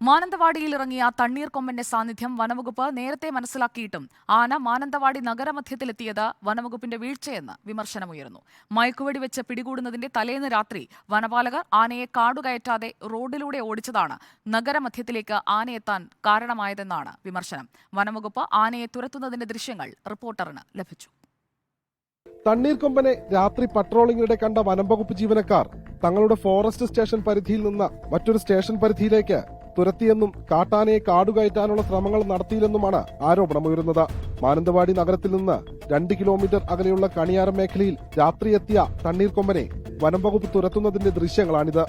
മാനന്തവാടിയിൽ ഇറങ്ങിയ തണ്ണീർക്കൊമ്പന്റെ സാന്നിധ്യം വനവകുപ്പ് നേരത്തെ മനസ്സിലാക്കിയിട്ടും ആന മാനന്തവാടി നഗരമധ്യത്തിലെത്തിയത് വനവകുപ്പിന്റെ വീഴ്ചയെന്ന് വിമർശനമുയർന്നു. മയക്കുവെടി വെച്ച് പിടികൂടുന്നതിന്റെ തലേന്ന് രാത്രി വനപാലകർ ആനയെ കാടുകയറ്റാതെ റോഡിലൂടെ ഓടിച്ചതാണ് നഗരമധ്യത്തിലേക്ക് ആനയെത്താൻ കാരണമായതെന്നാണ് വിമർശനം. വനവകുപ്പ് ആനയെ തുരത്തുന്നതിന്റെ ദൃശ്യങ്ങൾ റിപ്പോർട്ടറിന് ലഭിച്ചു. തണ്ണീർക്കൊമ്പനെ രാത്രി പട്രോളിംഗിനിടെ കണ്ട വനംവകുപ്പ് ജീവനക്കാർ തങ്ങളുടെ ഫോറസ്റ്റ് സ്റ്റേഷൻ പരിധിയിൽ നിന്ന് മറ്റൊരു സ്റ്റേഷൻ പരിധിയിലേക്ക് തുരത്തിയെന്നും കാട്ടാനയെ കാടുകയറ്റാനുള്ള ശ്രമങ്ങൾ നടത്തിയില്ലെന്നുമാണ് ആരോപണമുയരുന്നത്. മാനന്തവാടി നഗരത്തിൽ നിന്ന് രണ്ട് കിലോമീറ്റർ അകലെയുള്ള കണിയാരം മേഖലയിൽ രാത്രി എത്തിയ തണ്ണീർക്കൊമ്പനെ വനം വകുപ്പ് തുരത്തുന്നതിന്റെ ദൃശ്യങ്ങളാണിത്.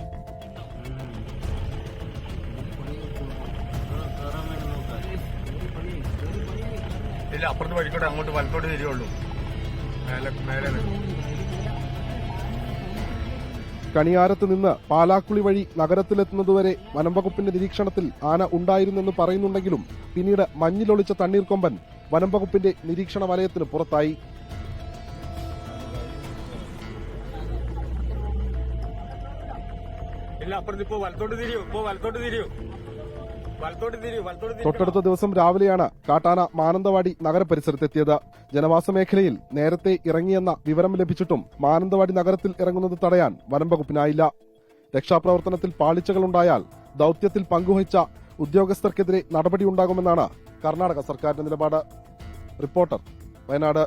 ഇല്ല അപ്പുറത്ത് വഴിക്കോട്ടെ അങ്ങോട്ട് വലത്തോട്ട് തിരിയുള്ളൂ. മേലെ മേലെ. കണിയാരത്ത് നിന്ന് പാലാക്കുളി വഴി നഗരത്തിലെത്തുന്നതുവരെ വനംവകുപ്പിന്റെ നിരീക്ഷണത്തിൽ ആന ഉണ്ടായിരുന്നെന്ന് പറയുന്നുണ്ടെങ്കിലും പിന്നീട് മഞ്ഞിലൊളിച്ച തണ്ണീർക്കൊമ്പൻ വനംവകുപ്പിന്റെ നിരീക്ഷണ വലയത്തിന് പുറത്തായി. ഇല്ല അപ്പുറത്ത് ഇപ്പോ വലത്തോട്ട് തിരിയോ ഇപ്പോ വലത്തോട്ട് തിരിയൂ. തൊട്ടടുത്ത ദിവസം രാവിലെയാണ് കാട്ടാന മാനന്തവാടി നഗരപരിസരത്തെത്തിയത്. ജനവാസ മേഖലയിൽ നേരത്തെ ഇറങ്ങിയെന്ന വിവരം ലഭിച്ചിട്ടും മാനന്തവാടി നഗരത്തിൽ ഇറങ്ങുന്നത് തടയാൻ വനം വകുപ്പിനായില്ല. രക്ഷാപ്രവർത്തനത്തിൽ പാളിച്ചകളുണ്ടായാൽ ദൌത്യത്തിൽ പങ്കുവഹിച്ച ഉദ്യോഗസ്ഥർക്കെതിരെ നടപടിയുണ്ടാകുമെന്നാണ് കർണാടക സർക്കാരിന്റെ നിലപാട്. റിപ്പോർട്ടർ വയനാട്.